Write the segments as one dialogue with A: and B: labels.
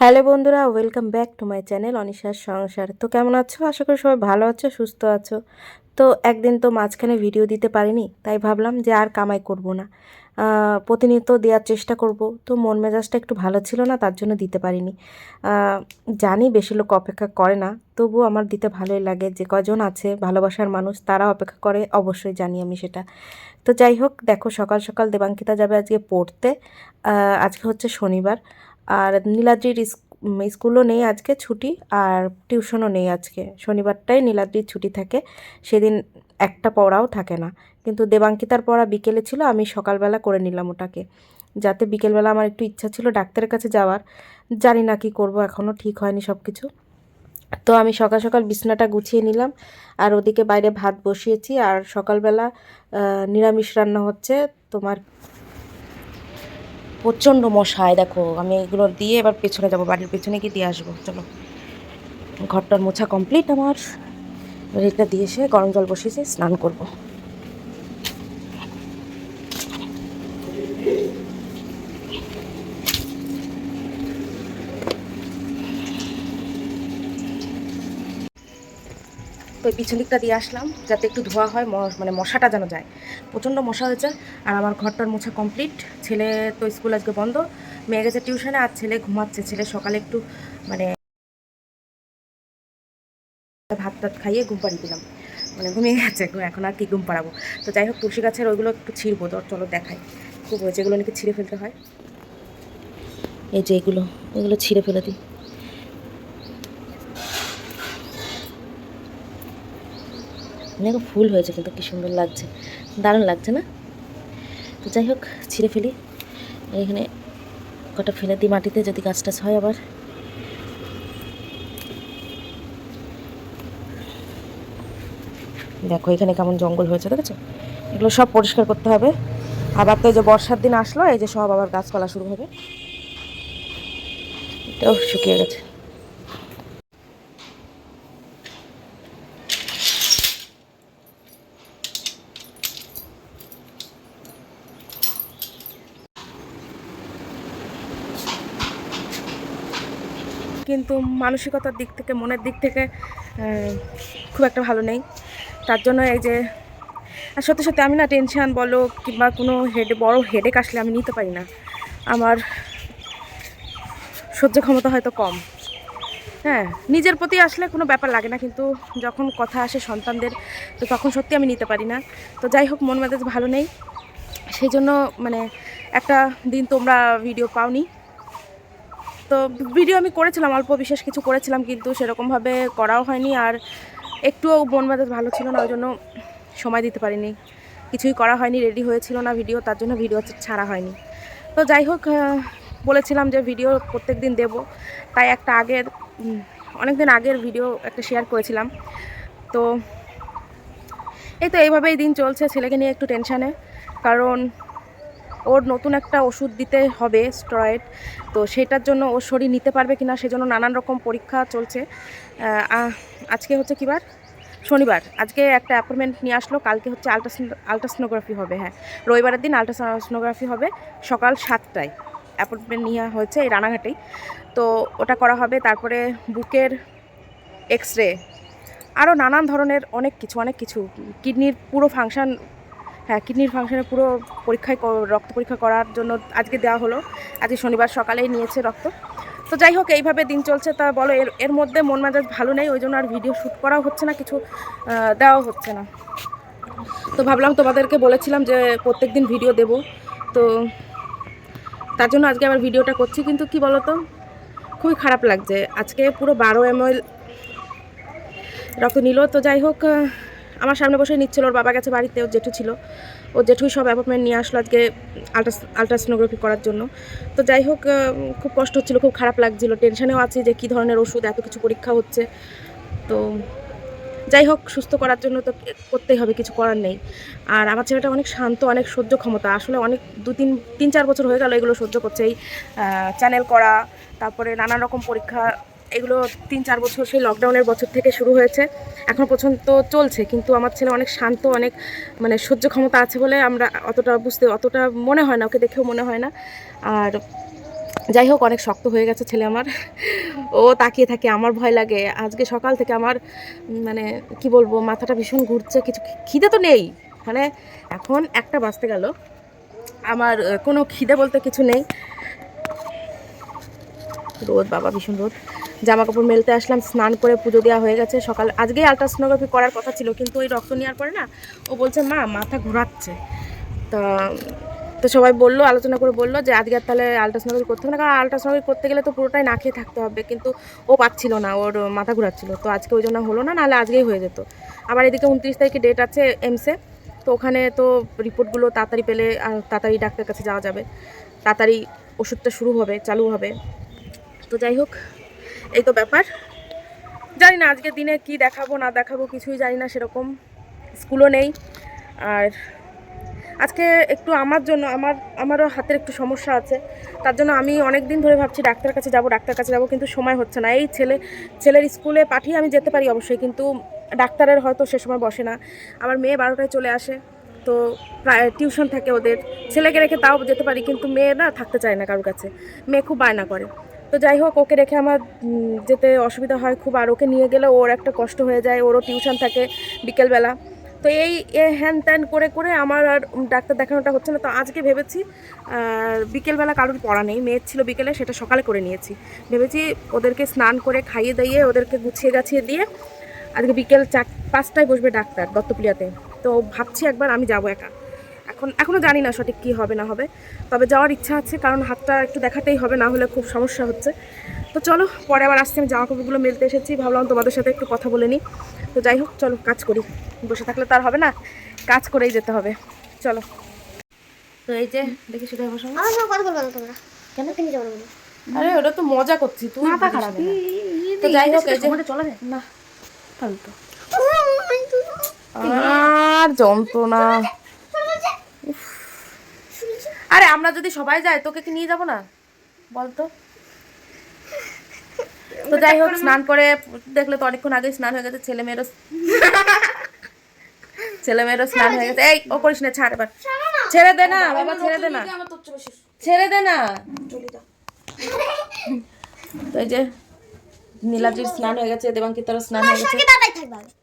A: Hello বন্ধুরা welcome back to my channel অনিশার সংসার। তো কেমন আছো? আশা করি সবাই ভালো আছো, সুস্থ আছো। তো একদিন তো মাঝখানে ভিডিও দিতে পারিনি, তাই ভাবলাম যে আর কামাই করব না। প্রতিনিয়ত দেওয়ার চেষ্টা করব, তো মন মেজাজটা একটু ভালো ছিল না, তার জন্য দিতে পারিনি। জানি বেশি লোক অপেক্ষা করে না তবু আমার দিতে ভালোই লাগে, যে কজন আছে, ভালোবাসার মানুষ, তারা অপেক্ষা করে, অবশ্যই জানি আমি সেটা। তো যাই হোক, দেখো সকাল সকাল দেবাঙ্কিতা যাবে আজকে পড়তে। আজকে হচ্ছে শনিবার। আর নীলাদ্রির স্কুলও নেই আজকে ছুটি আর টিউশনও নেই আজকে। শনিবারটাই নীলাদ্রির ছুটি থাকে। সেদিন একটা পড়াও থাকে না। কিন্তু দেবাঙ্কিতার পড়া বিকেলে ছিল, আমি সকালবেলা করে নিলাম ওটাকে। যাতে বিকেলবেলা আমার একটু ইচ্ছা ছিল ডাক্তারের কাছে যাওয়ার। জানি না কি করব এখনও ঠিক হয়নি সব কিছু তো আমি সকাল সকাল বিছনাটা গুছিয়ে নিলাম আর ওদিকে বাইরে ভাত বসিয়েছি। আর সকালবেলা নিরামিষ রান্না হচ্ছে। তোমার প্রচণ্ড মশায়, দেখো। আমি এগুলো দিয়ে এবার পেছনে যাব, বাড়ির পেছনে গিয়ে দিয়ে আসব। চলো। ঘরটার মোছা কমপ্লিট আমার। এটা দিয়ে এসে গরম জল বসিয়েছে, স্নান করব। তো পিছন দিকটা দিয়ে আসলাম, যাতে একটু ধোয়া হয় মানে মশাটা যেন যায়। প্রচণ্ড মশা হয়েছে, আর আমার ঘরটার মোছা কমপ্লিট ছেলে তো স্কুল আজকে বন্ধ। মেয়ে গেছে টিউশনে, আর ছেলে ঘুমাচ্ছে। ছেলে সকালে একটু মানে ভাত টাত খাইয়ে ঘুম পাড়িয়ে দিলাম। মানে ঘুমিয়ে গেছে, এখন আর কি ঘুম পাড়াবো। তো যাই হোক, তুলসী গাছের ওইগুলো একটু ছিঁড়বো, তো চলো দেখাই। খুব হয়েছে এগুলো নাকি ছিঁড়ে ফেলতে হয়। এই যে এগুলো এগুলো ছিঁড়ে ফেলে দিই। দেখো ফুল হয়েছে কিন্তু কি সুন্দর লাগছে। দারুণ লাগছে না? তো যাই হোক, ছিঁড়ে ফেলি। এখানে কটা ফেলে দিই মাটিতে যদি গাছ টাছ হয় আবার। দেখো, এখানে কেমন জঙ্গল হয়েছে, দেখেছ? এগুলো সব পরিষ্কার করতে হবে। আবার তো যে বর্ষার দিন আসলো, এই যে সব আবার গাছপালা শুরু হবে। এটাও শুকিয়ে গেছে। কিন্তু মানসিকতার দিক থেকে, মনের দিক থেকে খুব একটা ভালো নেই। তার জন্য এই যে, আর সত্যি সত্যি আমি না টেনশান বলো কিংবা কোনো হেড বড় হেডেক আসলে আমি নিতে পারি না। আমার সহ্য ক্ষমতা হয়তো কম। হ্যাঁ নিজের প্রতি আসলে কোনো ব্যাপার লাগে না, কিন্তু যখন কথা আসে সন্তানদের, তো তখন সত্যি আমি নিতে পারি না। তো যাই হোক, মন মেজাজ ভালো নেই। সেই জন্য মানে একটা দিন তোমরা ভিডিও পাওনি। তো ভিডিও আমি করেছিলাম, অল্প বিশেষ কিছু করেছিলাম, কিন্তু সেরকমভাবে করাও হয়নি। আর একটুও মন মেজাজ ভালো ছিল না ওই জন্য সময় দিতে পারিনি। কিছুই করা হয়নি রেডি হয়েছিল না ভিডিও তার জন্য ভিডিও ছাড়া হয়নি। তো যাই হোক বলেছিলাম যে ভিডিও প্রত্যেক দিন দেবো। তাই একটা আগের অনেক দিন আগের ভিডিও একটা শেয়ার করেছিলাম। তো এই তো এইভাবেই দিন চলছে, ছেলেকে নিয়ে একটু টেনশানে কারণ ওর নতুন একটা ওষুধ দিতে হবে স্টেরয়েড তো সেটার জন্য ওর শরীর নিতে পারবে কি কিনা সেজন্য নানান রকম পরীক্ষা চলছে। আজকে হচ্ছে কিবার শনিবার। আজকে একটা অ্যাপয়েন্টমেন্ট নিয়ে আসলো, কালকে হচ্ছে আলট্রাসন আলট্রাসনোগ্রাফি হবে হ্যাঁ। রবিবারের দিন আলট্রাসনোগ্রাফি হবে, সকাল সাতটায় অ্যাপয়েন্টমেন্ট নিয়ে হয়েছে এই রানাঘাটেই। তো ওটা করা হবে, তারপরে বুকের এক্স রে আরও নানান ধরনের অনেক কিছু অনেক কিছু। কিডনির পুরো ফাংশন হ্যাঁ কিডনির ফাংশনের পুরো পরীক্ষায় রক্ত পরীক্ষা করার জন্য আজকে দেওয়া হলো। আজকে শনিবার সকালেই নিয়েছে রক্ত। তো যাই হোক, এইভাবে দিন চলছে। তা বলো, এর এর মধ্যে মন মেজাজ ভালো নেই, ওই জন্য আর ভিডিও শ্যুট করাও হচ্ছে না, কিছু দেওয়াও হচ্ছে না। তো ভাবলাম তোমাদেরকে বলেছিলাম যে প্রত্যেক দিন ভিডিও দেব। তো তার জন্য আজকে আবার ভিডিওটা করছি। কিন্তু কি বলো তো খুবই খারাপ লাগছে। আজকে পুরো বারো এমএল রক্ত নিল। তো যাই হোক আমার সামনে বসে নিচ্ছিল, ওর বাবা গেছে বাড়িতে, ওর জেঠু ছিল। ওর জেঠুই সব অ্যাপয়েন্টমেন্ট নিয়ে আসলো আজকে আল্ট্রাস আলট্রাসনোগ্রাফি করার জন্য। তো যাই হোক খুব কষ্ট হচ্ছিল, খুব খারাপ লাগছিল। টেনশনেও আছি যে কী ধরনের ওষুধ, এত কিছু পরীক্ষা হচ্ছে। তো যাই হোক, সুস্থ করার জন্য তো করতেই হবে, কিছু করার নেই। আর আমার ছেলেটা অনেক শান্ত, অনেক সহ্য ক্ষমতা। আসলে অনেক দু, তিন তিন, চার বছর হয়ে গেল এগুলো সহ্য করছে। এই চ্যানেল করা, তারপরে নানান রকম পরীক্ষা এগুলো তিন, চার বছর সেই লকডাউনের বছর থেকে শুরু হয়েছে। এখন পর্যন্ত চলছে, কিন্তু আমার ছেলে অনেক শান্ত, অনেক মানে সহ্য ক্ষমতা আছে বলে আমরা অতটা বুঝতে, অতটা মনে হয় না, ওকে দেখেও মনে হয় না। আর যাই হোক, অনেক শক্ত হয়ে গেছে ছেলে আমার। ও তাকিয়ে থাকে, আমার ভয় লাগে। আজকে সকাল থেকে আমার মানে কি বলব, মাথাটা ভীষণ ঘুরছে, কিছু খিদে তো নেই। মানে এখন একটা বাজতে গেল। আমার, কোনো খিদে বলতে কিছু নেই। রোদ, বাবা, ভীষণ রোদ। জামা কাপড় মেলতে আসলাম, স্নান করে পুজো দেওয়া হয়ে গেছে। সকাল আজকেই আলট্রাসোনোগ্রাফি করার কথা ছিল, কিন্তু ওই রক্ত নেওয়ার পরে না, ও বলছে, মা, মাথা ঘোরাচ্ছে। তা, তো সবাই বলল, আলোচনা করে বলল যে, আজকে আর তাহলে আলট্রাসোনোগ্রাফি করতে হবে না, কারণ আলট্রাসোনোগ্রাফি করতে গেলে তো পুরোটাই না খেয়ে থাকতে হবে। কিন্তু ও পাচ্ছিল না, ওর মাথা ঘোরাচ্ছিল। তো আজকে ওই জন্য হলো না, নাহলে আজকেই হয়ে যেত। আবার এদিকে উনত্রিশ তারিখে ডেট আছে এমসে তো ওখানে তো রিপোর্টগুলো তাড়াতাড়ি পেলে তাড়াতাড়ি ডাক্তারের কাছে যাওয়া যাবে। তাড়াতাড়ি ওষুধটা শুরু হবে, চালু হবে। তো যাই হোক এই তো ব্যাপার। জানি না আজকের দিনে কি দেখাবো, না দেখাবো, কিছুই জানি না সেরকম। স্কুলও নেই। আর আজকে একটু আমার জন্য, আমার, আমারও হাতের একটু সমস্যা আছে। তার জন্য আমি অনেক দিন ধরে ভাবছি ডাক্তার কাছে যাব, ডাক্তার কাছে যাব, কিন্তু সময় হচ্ছে না। এই ছেলে, ছেলের স্কুলে পাঠিয়ে আমি যেতে পারি অবশ্যই, কিন্তু ডাক্তারের হয়তো সে সময় বসে না। আমার মেয়ে বারোটায় চলে আসে, তো প্রায় টিউশন থাকে ওদের। ছেলেকে রেখে তাও যেতে পারি, কিন্তু মেয়েরা থাকতে চায় না কারোর কাছে। মেয়ে খুব বায়না করে। তো যাই হোক, ওকে রেখে আমার যেতে অসুবিধা হয় খুব, আর ওকে নিয়ে গেলে ওর একটা কষ্ট হয়ে যায়, ওরও টিউশন থাকে বিকেলবেলা। তো এই হ্যান ত্যান করে করে আমার আর ডাক্তার দেখানোটা হচ্ছে না। তো আজকে ভেবেছি বিকেলবেলা কারোর পড়া নেই, মেয়ের ছিল বিকেলে, সেটা সকালে করে নিয়েছি। ভেবেছি ওদেরকে স্নান করে খাইয়ে দাইয়ে ওদেরকে গুছিয়ে গাছিয়ে দিয়ে আজকে বিকেল চার, পাঁচটায় বসবে ডাক্তার দত্তপ্রিয়াতে তো ভাবছি একবার আমি যাব একা। এখন এখনও জানি না সঠিক কী হবে না হবে। তবে যাওয়ার ইচ্ছা আছে কারণ হাতটা একটু দেখাতেই হবে না হলে খুব সমস্যা হচ্ছে। তো চলো পরে আবার আসছি আমি জামা কাপড়গুলো মেলতে এসেছি ভাবলাম তোমাদের সাথে একটু কথা বলে নিই। তো যাই হোক চলো কাজ করি। বসে থাকলে তো আর হবে না কাজ করেই যেতে হবে। চলো। তো এই যে দেখি শুধু বসো।
B: তোমরা।
A: কেন
B: কিনে যাব
A: আরে ওটা তো মজা করছি তুই
B: মাথা খারাপ।
A: তো যাই হোক এই যে।
B: চলে যায়?
A: না ফালতু। আর যন্ত্রণা। আরে আমরা যদি সবাই যাই তোকে কি নিয়ে যাব না? বলতো। তো যাই হোক স্নান করে দেখলে তো অনেকক্ষণ আগে স্নান হয়ে গেছে ছেলে মেয়েরও ছেলে মেয়েরও স্নান হয়ে গেছে। এই ও করিস না ছাড় এবার। ছেড়ে দে না বাবা ছেড়ে দে না। ছেড়ে দে না। তো এই যে নীলাদ্রির স্নান হয়ে গেছে দেবাঙ্কিতারও স্নান হয়ে গেছে।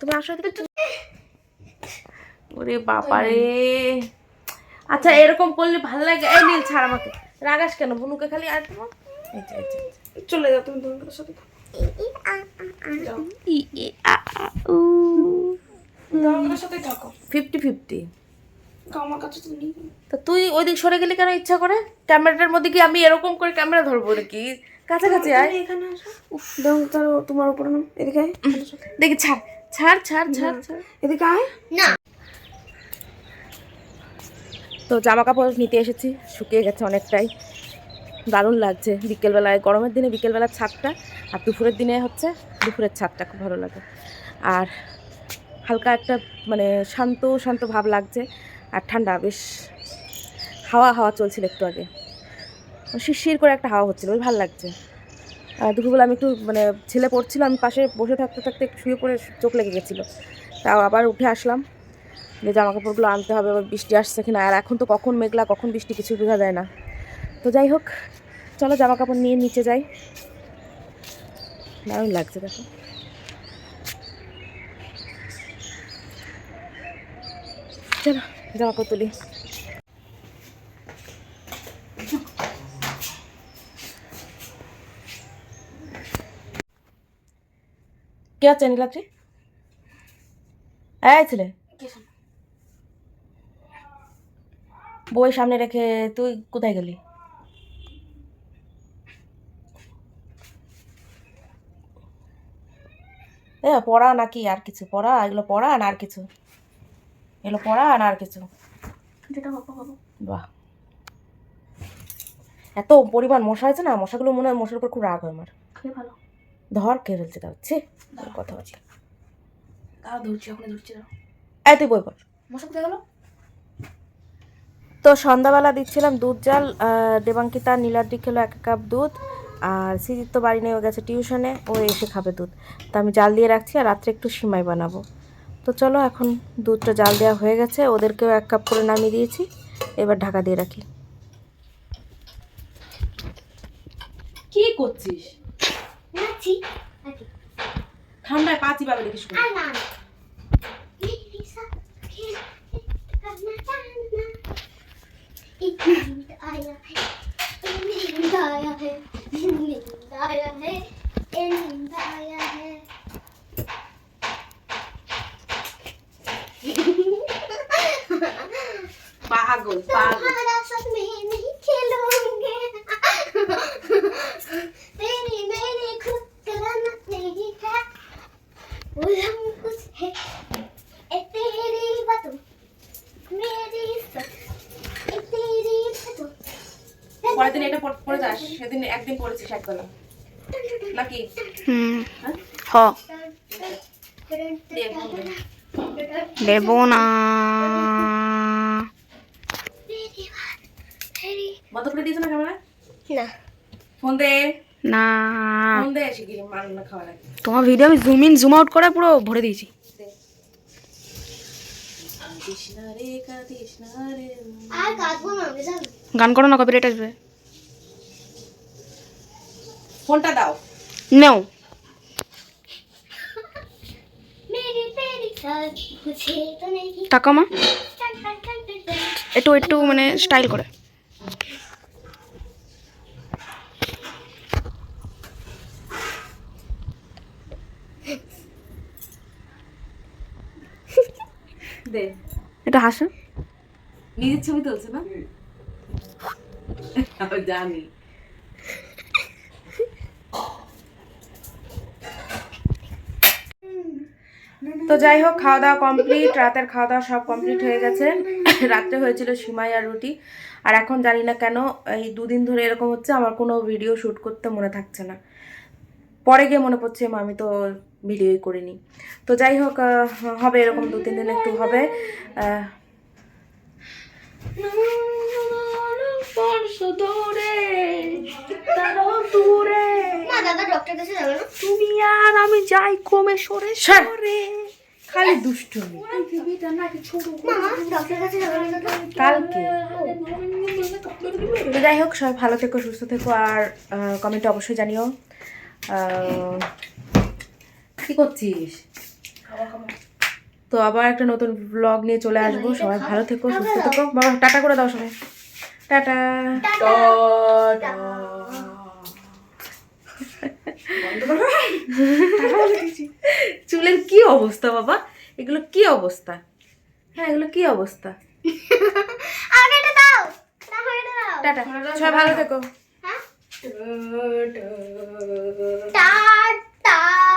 A: তুমি আসো ওরে বাবা রে। আচ্ছা এরকম করলে ভালো লাগে। এই নীল ছাড় আমাকে। রাগাস কেন? বুনুকে খালি আর তোমার।
C: চলে যাও তুমি তোমার সাথে।
A: ই, ই, আ, আ, উ।
C: তোমার সাথে থাকো।
A: Fifty fifty.
C: আমার কাছে তা
A: তুই ওই দিক সরে গেলে কেন? ইচ্ছা করে? ক্যামেরাটার মধ্যে কি আমি এরকম করে ক্যামেরা ধরবো নাকি? কাছাকাছি আয়।
C: এখানে তোমার উপরে এদিকে আয়।
A: দেখি ছাড়। ছাড় ছাড় ছাড় ছাড়।
C: এদিকে আয়।
B: না।
A: তো জামা কাপড় নিতে এসেছি, শুকিয়ে গেছে অনেকটাই। দারুণ লাগছে। বিকেলবেলায়, গরমের দিনে বিকেলবেলার ছাদটা আর দুপুরের দিনে হচ্ছে দুপুরের ছাদটা খুব ভালো লাগে। আর হালকা একটা মানে শান্ত শান্ত ভাব লাগছে আর ঠান্ডা, বেশ হাওয়া হাওয়া চলছিল একটু আগে। শিরশির করে একটা হাওয়া হচ্ছিল, বেশ ভালো লাগছে। আর দুপুরবেলা আমি একটু মানে ছেলে পড়ছিল, আমি পাশে বসে থাকতে থাকতে শুয়ে পড়ে চোখ লেগে গেছিল। তাও আবার উঠে আসলাম। যে জামা কাপড়গুলো আনতে হবে, আবার বৃষ্টি আসছে কিনা। আর এখন তো কখন মেঘলা, কখন বৃষ্টি কিছু বোঝা যায় না। তো যাই হোক, চলো জামা কাপড় নিয়ে নিচে যাই। দারুণ লাগছে দেখো। চলো, জামা কাপড় তুলি। কে আছে নীলাদ্রি? এই ছেলে। বই সামনে রেখে তুই কোথায় গেলি? এ পড়া নাকি আর কিছু? পড়া? এগুলো পড়া না আর কিছু? এগুলো পড়া না আর কিছু?
C: যেটা
A: বাহ। এত পরিমাণ মশা আছে না মশাগুলো মনে হয় মশার উপর খুব রাগ হয় আমার।
C: ভালো
A: ধর কে ফেলছে তা হচ্ছে কথা বলছি
C: তাও ধরছি ওখানে ধরছি
A: এই তুই বই পড়।
C: মশা কোথায় গেল?
A: তো সন্ধ্যাবেলা দিচ্ছিলাম দুধ জাল দেবাঙ্কিতা নীলাদ্রি খেলো এক কাপ দুধ আর সিজিত তো বাড়ি নেই ও গেছে টিউশনে ও এসে খাবে দুধ। তা আমি জাল দিয়ে রাখছি আর রাত্রে একটু সিমাই বানাবো। তো চলো এখন দুধটা জাল দেওয়া হয়ে গেছে ওদেরকেও এক কাপ করে নামিয়ে দিয়েছি এবার ঢাকা দিয়ে রাখি। কি করছিস? ঠান্ডায় পাঁচি পাবে দেখিস
B: İki elimde ayağım. İki elimde
A: ayağım. সেদিন এটা পরে যাস সেদিন একদিন একবেলা। নাকি? হ্যাঁ?
D: দেব না।
A: বন্ধ করে না ফোন দে।
D: তোমার ভিডিও আমি জুম ইন জুম আউট করে পুরো ভরে দিয়েছি। গান করো না কপিরাইট আসবে।
A: ফোনটা দাও।
D: নাও।
B: কাকামা
D: একটু একটু মানে স্টাইল করে। এটা হাসো।
A: নিজের ছবি তুলছে না? জানি। তো যাই হোক খাওয়া দাওয়া কমপ্লিট রাতের খাওয়া দাওয়া সব কমপ্লিট হয়ে গেছে। রাত্রে হয়েছিল সিমাই আর রুটি। আর এখন জানি না কেন এই দুদিন ধরে এরকম হচ্ছে আমার কোনো ভিডিও শ্যুট করতে মনে থাকছে না। পরে গিয়ে মনে পড়ছে আমি তো ভিডিওই করিনি। তো যাই হোক হবে এরকম দু তিন দিন একটু হবে। আহ,
B: মা দাদা ডক্টর কাছে যাবে না?
D: তুমি আর আমি যাই ক্রমে সরে
A: ছাড়। খালি দুষ্টুমি। কালকে তো? যাই হোক সবাই ভালো থেকো সুস্থ থেকো আর কমেন্টে অবশ্যই জানিও। কি করছিস? তো আবার একটা নতুন ব্লগ নিয়ে চলে আসব। সবাই ভালো থেকো সুস্থ থেকো। বাবা টাটা করে দাও সবাই। টাটা। চুলের কি অবস্থা বাবা? এগুলো কি অবস্থা? হ্যাঁ এগুলো কি অবস্থা? সবাই ভালো থেকো।
B: টাটা